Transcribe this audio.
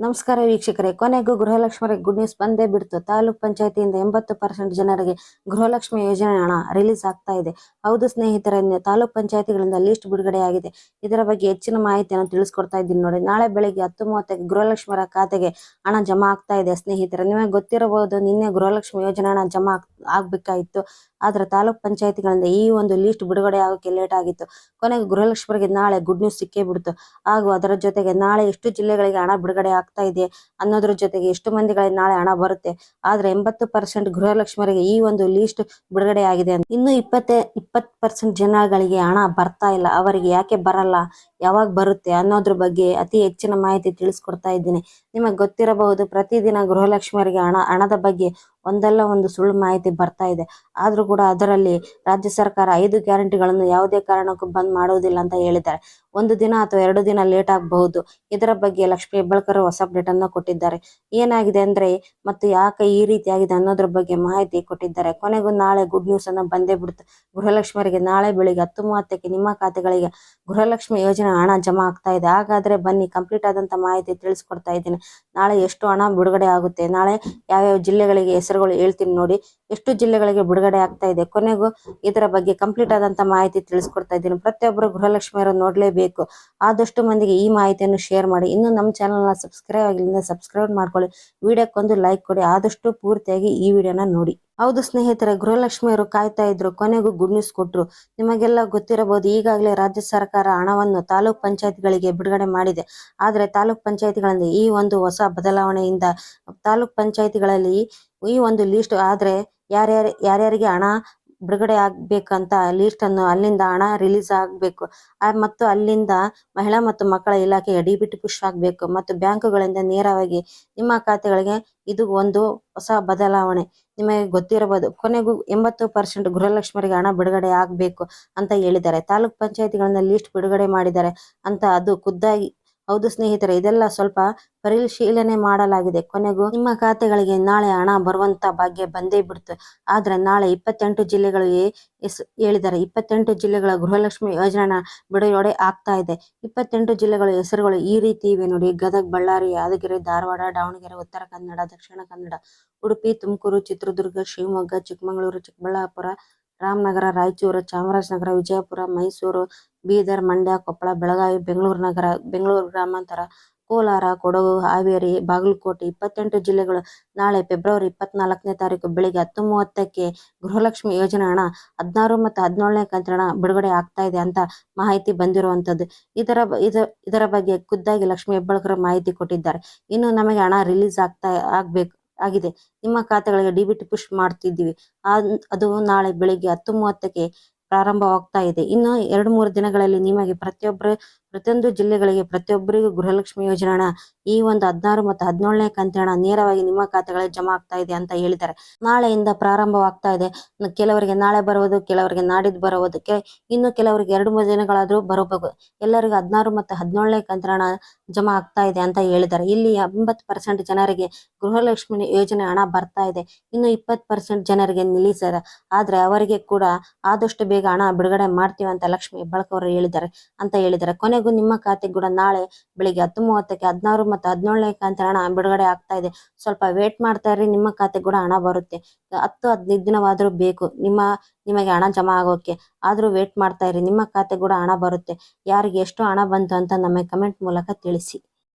ನಮಸ್ಕಾರ ವೀಕ್ಷಕರೇ. ಕೊನೆಗೂ ಗೃಹಲಕ್ಷ್ಮರಿಗೆ ಗುಡ್ ನ್ಯೂಸ್ ಬಂದೇ ಬಿಡ್ತು. ತಾಲೂಕ್ ಪಂಚಾಯತಿಯಿಂದ ಎಂಬತ್ತು ಪರ್ಸೆಂಟ್ ಜನರಿಗೆ ಗೃಹಲಕ್ಷ್ಮಿ ಯೋಜನೆ ಹಣ ರಿಲೀಸ್ ಆಗ್ತಾ ಇದೆ. ಹೌದು ಸ್ನೇಹಿತರೆ ತಾಲೂಕ್ ಪಂಚಾಯತಿಗಳಿಂದ ಲಿಸ್ಟ್ ಬಿಡುಗಡೆಯಾಗಿದೆ. ಇದರ ಬಗ್ಗೆ ಹೆಚ್ಚಿನ ಮಾಹಿತಿಯನ್ನು ತಿಳಿಸ್ಕೊಡ್ತಾ ಇದ್ದೀನಿ ನೋಡಿ. ನಾಳೆ ಬೆಳಿಗ್ಗೆ ಹತ್ತು ಮೂವತ್ತಕ್ಕೆ ಗೃಹಲಕ್ಷ್ಮರ ಖಾತೆಗೆ ಹಣ ಜಮಾ ಆಗ್ತಾ ಇದೆ ಸ್ನೇಹಿತರೆ. ನಿಮಗೆ ಗೊತ್ತಿರಬಹುದು, ನಿನ್ನೆ ಗೃಹಲಕ್ಷ್ಮಿ ಯೋಜನೆ ಹಣ ಜಮಾ ಆಗ್- ಆಗ್ಬೇಕಾಗಿತ್ತು. ಆದ್ರೆ ತಾಲೂಕ್ ಪಂಚಾಯತಿಗಳಿಂದ ಈ ಒಂದು ಲಿಸ್ಟ್ ಬಿಡುಗಡೆ ಆಗೋಕೆ ಲೇಟ್ ಆಗಿತ್ತು. ಕೊನೆಗೆ ಗೃಹಲಕ್ಷ್ಮಿಗೆ ನಾಳೆ ಗುಡ್ ನ್ಯೂಸ್ ಸಿಕ್ಕೇ ಬಿಡ್ತು. ಹಾಗೂ ಅದರ ಜೊತೆಗೆ ನಾಳೆ ಎಷ್ಟು ಜಿಲ್ಲೆಗಳಿಗೆ ಹಣ ಬಿಡುಗಡೆ ಆಗ್ತಾ ಇದೆ ಅನ್ನೋದ್ರ ಜೊತೆಗೆ ಎಷ್ಟು ಮಂದಿಗಳಿಗೆ ನಾಳೆ ಹಣ ಬರುತ್ತೆ. ಆದ್ರೆ ಎಂಬತ್ತು ಪರ್ಸೆಂಟ್ ಗೃಹಲಕ್ಷ್ಮರಿಗೆ ಈ ಒಂದು ಲೀಸ್ಟ್ ಬಿಡುಗಡೆ ಆಗಿದೆ ಇನ್ನು ಇಪ್ಪತ್ತೆ, ಇಪ್ಪತ್ತು ಪರ್ಸೆಂಟ್ ಜನಗಳಿಗೆ ಹಣ ಬರ್ತಾ ಇಲ್ಲ. ಅವರಿಗೆ ಯಾಕೆ ಬರಲ್ಲ? ಯಾವಾಗ ಬರುತ್ತೆ? ಅನ್ನೋದ್ರ ಬಗ್ಗೆ ಅತಿ ಹೆಚ್ಚಿನ ಮಾಹಿತಿ ತಿಳಿಸ್ಕೊಡ್ತಾ ಇದ್ದೀನಿ. ನಿಮಗೆ ಗೊತ್ತಿರಬಹುದು, ಪ್ರತಿದಿನ ಗೃಹಲಕ್ಷ್ಮಿಯರಿಗೆ ಹಣ, ಹಣದ ಬಗ್ಗೆ ಒಂದಲ್ಲ ಒಂದು ಸುಳ್ಳು ಮಾಹಿತಿ ಬರ್ತಾ ಇದೆ. ಆದ್ರೂ ಕೂಡ ಅದರಲ್ಲಿ ರಾಜ್ಯ ಸರ್ಕಾರ ಐದು ಗ್ಯಾರಂಟಿಗಳನ್ನು ಯಾವುದೇ ಕಾರಣಕ್ಕೂ ಬಂದ್ ಮಾಡುವುದಿಲ್ಲ ಅಂತ ಹೇಳಿದ್ದಾರೆ. ಒಂದು ದಿನ ಅಥವಾ ಎರಡು ದಿನ ಲೇಟ್ ಆಗಬಹುದು. ಇದರ ಬಗ್ಗೆ ಲಕ್ಷ್ಮೀ ಹೆಬ್ಬಾಳ್ಕರ್ ಹೊಸ ಅಪ್ಡೇಟ್ ಅನ್ನ ಕೊಟ್ಟಿದ್ದಾರೆ. ಏನಾಗಿದೆ ಅಂದ್ರೆ ಮತ್ತು ಯಾಕೆ ಈ ರೀತಿ ಆಗಿದೆ ಅನ್ನೋದ್ರ ಬಗ್ಗೆ ಮಾಹಿತಿ ಕೊಟ್ಟಿದ್ದಾರೆ. ಕೊನೆಗೂ ನಾಳೆ ಗುಡ್ ನ್ಯೂಸ್ ಅನ್ನ ಬಂದೇ ಬಿಡುತ್ತೆ. ಗೃಹಲಕ್ಷ್ಮಿಯರಿಗೆ ನಾಳೆ ಬೆಳಿಗ್ಗೆ ಹತ್ತು ಮೂವತ್ತಕ್ಕೆ ನಿಮ್ಮ ಖಾತೆಗಳಿಗೆ ಗೃಹಲಕ್ಷ್ಮಿ ಯೋಜನೆ ಹಣ ಜಮಾ ಆಗ್ತಾ ಇದೆ. ಹಾಗಾದ್ರೆ ಬನ್ನಿ ಕಂಪ್ಲೀಟ್ ಆದಂತ ಮಾಹಿತಿ ತಿಳಿಸ್ಕೊಡ್ತಾ ಇದ್ದೀನಿ. ನಾಳೆ ಎಷ್ಟು ಹಣ ಬಿಡುಗಡೆ ಆಗುತ್ತೆ? ನಾಳೆ ಯಾವ್ಯಾವ ಜಿಲ್ಲೆಗಳಿಗೆ ಹೆಸರುಗಳು ಹೇಳ್ತೀನಿ ನೋಡಿ. ಎಷ್ಟು ಜಿಲ್ಲೆಗಳಿಗೆ ಬಿಡುಗಡೆ ಆಗ್ತಾ ಇದೆ. ಕೊನೆಗೂ ಇದರ ಬಗ್ಗೆ ಕಂಪ್ಲೀಟ್ ಆದಂತ ಮಾಹಿತಿ ತಿಳಿಸ್ಕೊಡ್ತಾ ಇದ್ದೀನಿ. ಪ್ರತಿಯೊಬ್ಬರು ಗೃಹಲಕ್ಷ್ಮಿಯರು ನೋಡ್ಲೇಬೇಕು. ಆದಷ್ಟು ಮಂದಿಗೆ ಈ ಮಾಹಿತಿಯನ್ನು ಶೇರ್ ಮಾಡಿ. ಇನ್ನು ನಮ್ಮ ಚಾನಲ್ನ ಸಬ್ಸ್ಕ್ರೈಬ್ ಆಗಿಲ್ಲ ಸಬ್ಸ್ಕ್ರೈಬ್ ಮಾಡ್ಕೊಳ್ಳಿ. ವಿಡಿಯೋಕ್ಕೊಂದು ಲೈಕ್ ಕೊಡಿ. ಆದಷ್ಟು ಪೂರ್ತಿಯಾಗಿ ಈ ವಿಡಿಯೋನ ನೋಡಿ. ಹೌದು ಸ್ನೇಹಿತರೆ ಗೃಹಲಕ್ಷ್ಮಿಯರು ಕಾಯ್ತಾ ಇದ್ರು. ಕೊನೆಗೂ ಗುಡ್ ನ್ಯೂಸ್ ಕೊಟ್ರು. ನಿಮಗೆಲ್ಲ ಗೊತ್ತಿರಬಹುದು, ಈಗಾಗಲೇ ರಾಜ್ಯ ಸರ್ಕಾರ ಹಣವನ್ನು ತಾಲೂಕ್ ಪಂಚಾಯತ್ಗಳಿಗೆ ಬಿಡುಗಡೆ ಮಾಡಿದೆ. ಆದ್ರೆ ತಾಲೂಕ್ ಪಂಚಾಯತ್ಗಳಲ್ಲಿ ಈ ಒಂದು ಹೊಸ ಬದಲಾವಣೆಯಿಂದ ತಾಲೂಕ್ ಪಂಚಾಯತ್ಗಳಲ್ಲಿ ಈ ಒಂದು ಲಿಸ್ಟ್ ಆದ್ರೆ ಯಾರ್ಯಾರ, ಯಾರ್ಯಾರಿಗೆ ಹಣ ಬಿಡುಗಡೆ ಆಗ್ಬೇಕಂತ ಲಿಸ್ಟ್ ಅನ್ನು ಅಲ್ಲಿಂದ ಹಣ ರಿಲೀಸ್ ಆಗ್ಬೇಕು. ಮತ್ತು ಅಲ್ಲಿಂದ ಮಹಿಳಾ ಮತ್ತು ಮಕ್ಕಳ ಇಲಾಖೆಯ ಡಿ ಬಿ ಟಿ ಪುಷ್ ಆಗ್ಬೇಕು. ಮತ್ತು ಬ್ಯಾಂಕುಗಳಿಂದ ನೇರವಾಗಿ ನಿಮ್ಮ ಖಾತೆಗಳಿಗೆ ಇದು ಒಂದು ಹೊಸ ಬದಲಾವಣೆ. ನಿಮಗೆ ಗೊತ್ತಿರಬಹುದು, ಕೊನೆಗೂ ಎಂಬತ್ತು ಪರ್ಸೆಂಟ್ ಗೃಹಲಕ್ಷ್ಮರಿಗೆ ಹಣ ಬಿಡುಗಡೆ ಆಗ್ಬೇಕು ಅಂತ ಹೇಳಿದ್ದಾರೆ. ತಾಲೂಕ್ ಪಂಚಾಯತಿಗಳಿಂದ ಲಿಸ್ಟ್ ಬಿಡುಗಡೆ ಮಾಡಿದ್ದಾರೆ ಅಂತ ಅದು ಖುದ್ದಾಗಿ ಹೌದು ಸ್ನೇಹಿತರೆ, ಇದೆಲ್ಲ ಸ್ವಲ್ಪ ಪರಿಶೀಲನೆ ಮಾಡಲಾಗಿದೆ. ಕೊನೆಗೂ ನಿಮ್ಮ ಖಾತೆಗಳಿಗೆ ನಾಳೆ ಹಣ ಬರುವಂತ ಭಾಗ್ಯ ಬಂದೇ ಬಿಡ್ತು. ಆದ್ರೆ ನಾಳೆ ಇಪ್ಪತ್ತೆಂಟು ಜಿಲ್ಲೆಗಳಿಗೆ ಎಸ್ ಹೇಳಿದ್ದಾರೆ. ಇಪ್ಪತ್ತೆಂಟು ಜಿಲ್ಲೆಗಳ ಗೃಹಲಕ್ಷ್ಮಿ ಯೋಜನೆ ಬಿಡುಗಡೆ ಆಗ್ತಾ ಇದೆ. ಇಪ್ಪತ್ತೆಂಟು ಜಿಲ್ಲೆಗಳ ಹೆಸರುಗಳು ಈ ರೀತಿ ಇವೆ ನೋಡಿ. ಗದಗ, ಬಳ್ಳಾರಿ, ಯಾದಗಿರಿ, ಧಾರವಾಡ, ದಾವಣಗೆರೆ, ಉತ್ತರ ಕನ್ನಡ, ದಕ್ಷಿಣ ಕನ್ನಡ, ಉಡುಪಿ, ತುಮಕೂರು, ಚಿತ್ರದುರ್ಗ, ಶಿವಮೊಗ್ಗ, ಚಿಕ್ಕಮಗಳೂರು, ಚಿಕ್ಕಬಳ್ಳಾಪುರ ರಾಮನಗರ, ರಾಯಚೂರು, ಚಾಮರಾಜನಗರ, ವಿಜಯಪುರ, ಮೈಸೂರು, ಬೀದರ್, ಮಂಡ್ಯ, ಕೊಪ್ಪಳ, ಬೆಳಗಾವಿ, ಬೆಂಗಳೂರು ನಗರ, ಬೆಂಗಳೂರು ಗ್ರಾಮಾಂತರ, ಕೋಲಾರ, ಕೊಡಗು, ಹಾವೇರಿ, ಬಾಗಲಕೋಟೆ ಇಪ್ಪತ್ತೆಂಟು ಜಿಲ್ಲೆಗಳು. ನಾಳೆ ಫೆಬ್ರವರಿ ಇಪ್ಪತ್ನಾಲ್ಕನೇ ತಾರೀಕು ಬೆಳಿಗ್ಗೆ ಹತ್ತು ಮೂವತ್ತಕ್ಕೆ ಗೃಹಲಕ್ಷ್ಮಿ ಯೋಜನೆ ಹಣ ಹದಿನಾರು ಮತ್ತು ಹದಿನೇಳನೇ ಕಂತಿನ ಬಿಡುಗಡೆ ಆಗ್ತಾ ಇದೆ ಅಂತ ಮಾಹಿತಿ ಬಂದಿರುವಂಥದ್ದು. ಇದರ ಇದರ ಬಗ್ಗೆ ಖುದ್ದಾಗಿ ಲಕ್ಷ್ಮಿ ಹೆಬ್ಬಾಳ್ಕರ್ ಮಾಹಿತಿ ಕೊಟ್ಟಿದ್ದಾರೆ. ಇನ್ನು ನಮಗೆ ಹಣ ರಿಲೀಸ್ ಆಗ್ತಾ, ಆಗ್ಬೇಕು. ಆಗಿದೆ. ನಿಮ್ಮ ಖಾತೆಗಳಿಗೆ ಡಿಬಿಟಿ ಪುಷ್ ಮಾಡ್ತಿದ್ದೀವಿ. ಅದು ನಾಳೆ ಬೆಳಿಗ್ಗೆ ಹತ್ತು ಮೂವತ್ತಕ್ಕೆ ಪ್ರಾರಂಭವಾಗ್ತಾ ಇದೆ. ಇನ್ನು ಎರಡು ಮೂರು ದಿನಗಳಲ್ಲಿ ನಿಮಗೆ ಪ್ರತಿಯೊಬ್ಬರು ಪ್ರತಿಯೊಂದು ಜಿಲ್ಲೆಗಳಿಗೆ ಪ್ರತಿಯೊಬ್ಬರಿಗೂ ಗೃಹಲಕ್ಷ್ಮಿ ಯೋಜನೆ ಹಣ ಈ ಒಂದು ಹದಿನಾರು ಮತ್ತು ಹದಿನೇಳನೇ ಕಂತಿನ ಹಣ ನೇರವಾಗಿ ನಿಮ್ಮ ಖಾತೆಗಳಲ್ಲಿ ಜಮಾ ಆಗ್ತಾ ಇದೆ ಅಂತ ಹೇಳಿದ್ದಾರೆ. ನಾಳೆಯಿಂದ ಪ್ರಾರಂಭವಾಗ್ತಾ ಇದೆ. ಕೆಲವರಿಗೆ ನಾಳೆ ಬರುವುದು, ಕೆಲವರಿಗೆ ನಾಡಿದ್ದು ಬರುವುದು ಕೆ ಇನ್ನು ಕೆಲವರಿಗೆ ಎರಡು, ಮೂರು ದಿನಗಳಾದರೂ ಬರಬೇಕು ಎಲ್ಲರಿಗೂ ಹದಿನಾರು ಮತ್ತು ಹದಿನೇಳನೇ ಕಂತಿನ ಹಣ ಜಮಾ ಆಗ್ತಾ ಇದೆ ಅಂತ ಹೇಳಿದ್ದಾರೆ. ಇಲ್ಲಿ ಎಂಬತ್ತು ಪರ್ಸೆಂಟ್ ಜನರಿಗೆ ಗೃಹಲಕ್ಷ್ಮಿ ಯೋಜನೆ ಹಣ ಬರ್ತಾ ಇದೆ. ಇನ್ನು ಇಪ್ಪತ್ತು ಪರ್ಸೆಂಟ್ ಜನರಿಗೆ ನಿಲ್ಲಿಸಿದೆ. ಆದರೆ ಅವರಿಗೆ ಕೂಡ ಆದಷ್ಟು ಬೇಗ ಹಣ ಬಿಡುಗಡೆ ಮಾಡ್ತೀವಿ ಅಂತ ಲಕ್ಷ್ಮಿ ಹೆಬ್ಬಾಳ್ಕರ್ ಹೇಳಿದ್ದಾರೆ ಅಂತ ಹೇಳಿದ್ದಾರೆ. ಕೊನೆಗೂ ನಿಮ್ಮ ಖಾತೆಗೆ ಕೂಡ ನಾಳೆ ಬೆಳಿಗ್ಗೆ ಹತ್ತು ಮೂವತ್ತಕ್ಕೆ ಹದಿನಾರು ಮತ್ತು ಹದಿನೇಳನೇ ಕಂತಿನ ಹಣ ಬಿಡುಗಡೆ ಆಗ್ತಾ ಇದೆ. ಸ್ವಲ್ಪ ವೇಟ್ ಮಾಡ್ತಾ ಇರಿ, ನಿಮ್ಮ ಖಾತೆಗೆ ಕೂಡ ಹಣ ಬರುತ್ತೆ. ಹತ್ತು, ಹದಿನೈದು ದಿನವಾದರೂ ಬೇಕು. ನಿಮ್ಮ, ನಿಮಗೆ ಹಣ ಜಮಾ ಆಗೋಕ್ಕೆ ಆದರೂ ವೇಟ್ ಮಾಡ್ತಾ ಇರಿ, ನಿಮ್ಮ ಖಾತೆಗೆ ಕೂಡ ಹಣ ಬರುತ್ತೆ. ಯಾರಿಗೆ ಎಷ್ಟು ಹಣ ಬಂತು ಅಂತ ನಮಗೆ ಕಮೆಂಟ್ ಮೂಲಕ ತಿಳಿಸಿ.